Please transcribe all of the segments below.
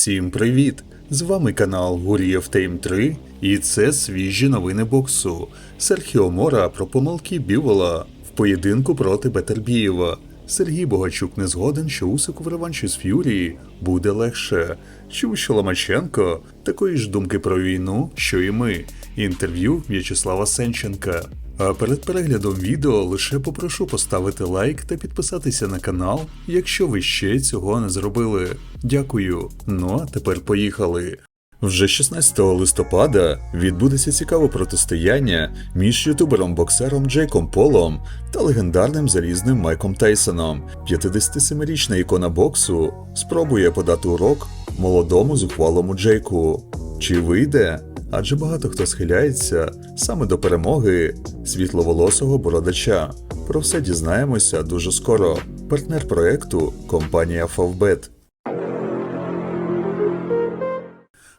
Всім привіт! З вами канал Гурієв Тейм 3 і це свіжі новини боксу. Серхіо Мора про помилки Бівола в поєдинку проти Бетербієва. Сергій Богачук не згоден, що Усику в реванші з Ф'юрії буде легше. Чув, що Ломаченко такої ж думки про війну, що і ми. Інтерв'ю В'ячеслава Сенченка. А перед переглядом відео лише попрошу поставити лайк та підписатися на канал, якщо ви ще цього не зробили. Дякую. Ну а тепер поїхали. Вже 16 листопада відбудеться цікаве протистояння між ютубером-боксером Джейком Полом та легендарним залізним Майком Тайсоном. 57-річна ікона боксу спробує подати урок молодому зухвалому Джейку. Чи вийде? Адже багато хто схиляється саме до перемоги світловолосого бородача. Про все дізнаємося дуже скоро. Партнер проекту компанія Favbet.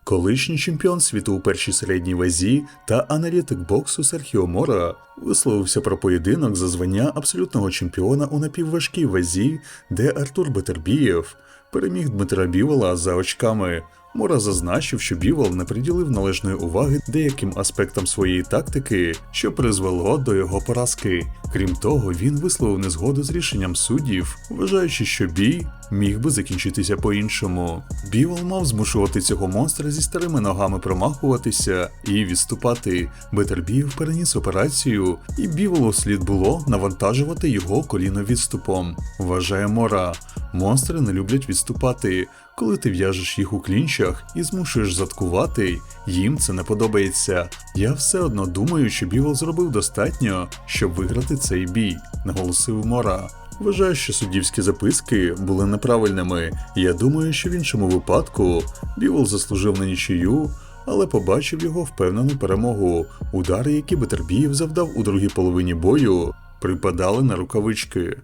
Колишній чемпіон світу у першій середній вазі та аналітик боксу Серхіо Мора висловився про поєдинок за звання абсолютного чемпіона у напівважкій вазі, де Артур Бетербієв переміг Дмитра Бівола за очками. Мора зазначив, що Бівол не приділив належної уваги деяким аспектам своєї тактики, що призвело до його поразки. Крім того, він висловив незгоду з рішенням суддів, вважаючи, що бій міг би закінчитися по-іншому. Бівол мав змушувати цього монстра зі старими ногами промахуватися і відступати. Бетербієв переніс операцію, і Біволу слід було навантажувати його коліно відступом. Вважає Мора. Монстри не люблять відступати. Коли ти в'яжеш їх у клінчах і змушуєш заткувати, їм це не подобається. Я все одно думаю, що Бівол зробив достатньо, щоб виграти цей бій, наголосив Мора. Вважаю, що суддівські записки були неправильними. Я думаю, що в іншому випадку Бівол заслужив на нічию, але побачив його впевнену перемогу. Удари, які Бетербієв завдав у другій половині бою, припадали на рукавички.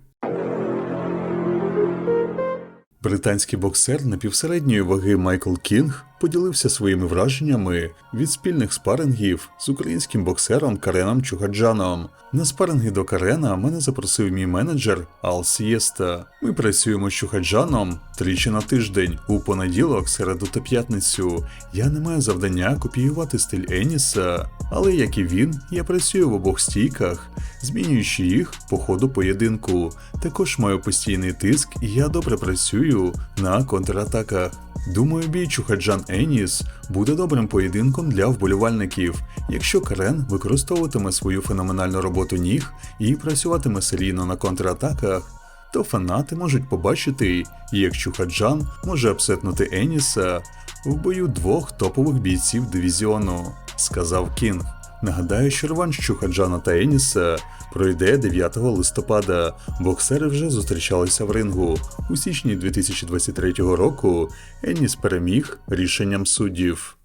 Британський боксер напівсередньої ваги Майкл Кінг поділився своїми враженнями від спільних спарингів з українським боксером Кареном Чугаджаном. На спаринги до Карена мене запросив мій менеджер Ал Сієста. Ми працюємо з Чугаджаном тричі на тиждень, у понеділок, середу та п'ятницю. Я не маю завдання копіювати стиль Еніса, але як і він, я працюю в обох стійках, змінюючи їх по ходу поєдинку. Також маю постійний тиск, і я добре працюю на контратаках. Думаю, бій Чухаджан Еніс буде добрим поєдинком для вболівальників, якщо Крен використовуватиме свою феноменальну роботу ніг і працюватиме серійно на контратаках, то фанати можуть побачити, як Чухаджан може обсетнути Еніса в бою двох топових бійців дивізіону, сказав Кінг. Нагадаю, що реванш Чухаджана та Еніса пройде 9 листопада. Боксери вже зустрічалися в рингу. У січні 2023 року Еніс переміг рішенням суддів.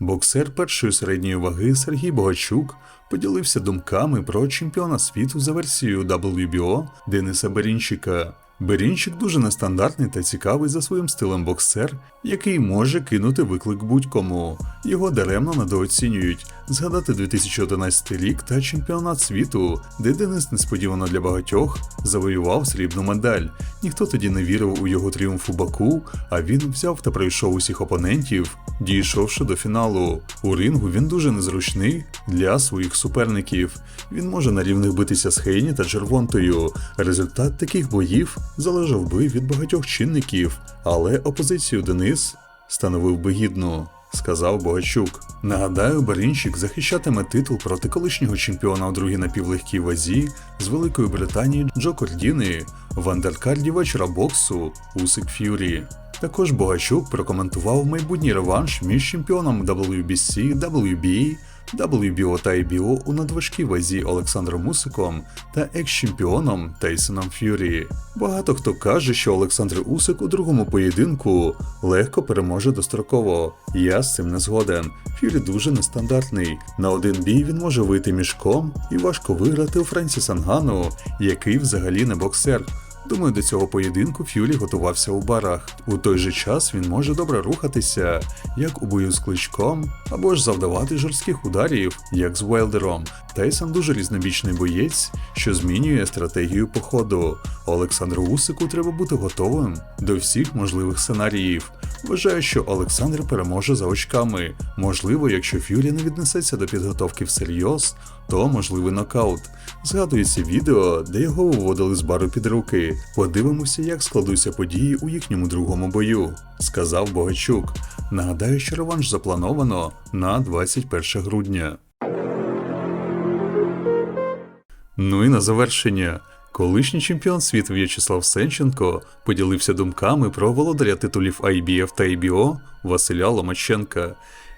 Боксер першої середньої ваги Сергій Богачук поділився думками про чемпіона світу за версією WBO Дениса Берінчика. Берінчик дуже нестандартний та цікавий за своїм стилем боксер, який може кинути виклик будь-кому. Його даремно недооцінюють. Згадати 2011 рік та чемпіонат світу, де Денис несподівано для багатьох завоював срібну медаль. Ніхто тоді не вірив у його тріумф у Баку, а він взяв та пройшов усіх опонентів, дійшовши до фіналу. У рингу він дуже незручний для своїх суперників. Він може на рівних битися з Хейні та Джервонтою. Результат таких боїв залежав би від багатьох чинників, але опозицію Денис становив би гідну. Сказав Богачук. Нагадаю, Барінчик захищатиме титул проти колишнього чемпіона у другій напівлегкій вазі з Великої Британії Джо Кордіни в андеркарді вечора боксу Усик Ф'юрі. Також Богачук прокоментував майбутній реванш між чемпіоном WBC, WBA, WBO та IBO у надважкій вазі Олександром Усиком та екс-чемпіоном Тейсоном Ф'юрі. Багато хто каже, що Олександр Усик у другому поєдинку легко переможе достроково. Я з цим не згоден. Ф'юрі дуже нестандартний. На один бій він може вийти мішком і важко виграти у Френсіса Нгану, який взагалі не боксер. Думаю, до цього поєдинку Ф'юрі готувався у барах. У той же час він може добре рухатися, як у бою з кличком, або ж завдавати жорстких ударів, як з Уелдером. Тайсон дуже різнобічний боєць, що змінює стратегію походу. Олександру Усику треба бути готовим до всіх можливих сценаріїв. Вважаю, що Олександр переможе за очками. Можливо, якщо Фюрі не віднесеться до підготовки всерйоз, то можливий нокаут. Згадується відео, де його виводили з бару під руки. Подивимося, як складуться події у їхньому другому бою, сказав Богачук. Нагадаю, що реванш заплановано на 21 грудня. Ну і на завершення. Колишній чемпіон світу В'ячеслав Сенченко поділився думками про володаря титулів IBF та IBO Василя Ломаченка.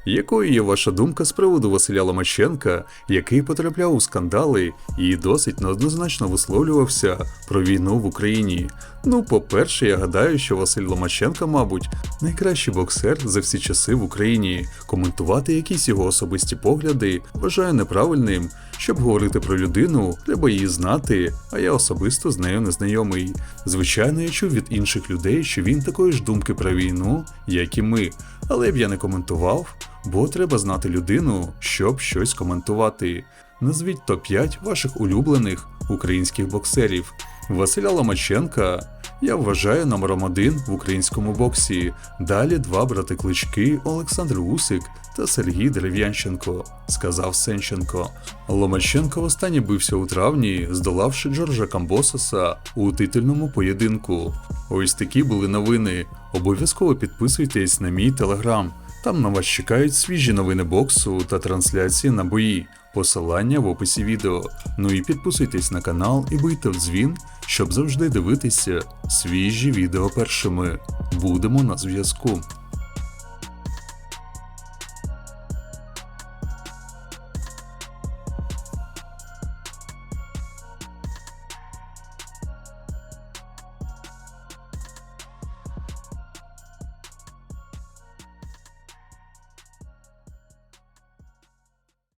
Якою є ваша думка з приводу Василя Ломаченка, який потрапляв у скандали і досить неоднозначно висловлювався про війну в Україні? Ну, по-перше, я гадаю, що Василь Ломаченко, мабуть, найкращий боксер за всі часи в Україні. Коментувати якісь його особисті погляди вважаю неправильним. Щоб говорити про людину, треба її знати, а я особисто з нею не знайомий. Звичайно, я чув від інших людей, що він такої ж думки про війну, як і ми, але б я не коментував, бо треба знати людину, щоб щось коментувати. Назвіть топ-5 ваших улюблених українських боксерів. Василя Ломаченка я вважаю номером один в українському боксі. Далі два брати клички Олександр Усик та Сергій Дерев'янченко, сказав Сенченко. Ломаченко востаннє бився у травні, здолавши Джорджа Камбососа у титульному поєдинку. Ось такі були новини. Обов'язково підписуйтесь на мій телеграм. Там на вас чекають свіжі новини боксу та трансляції на бої. Посилання в описі відео. Ну і підписуйтесь на канал і бийте в дзвін, щоб завжди дивитися свіжі відео першими. Будемо на зв'язку.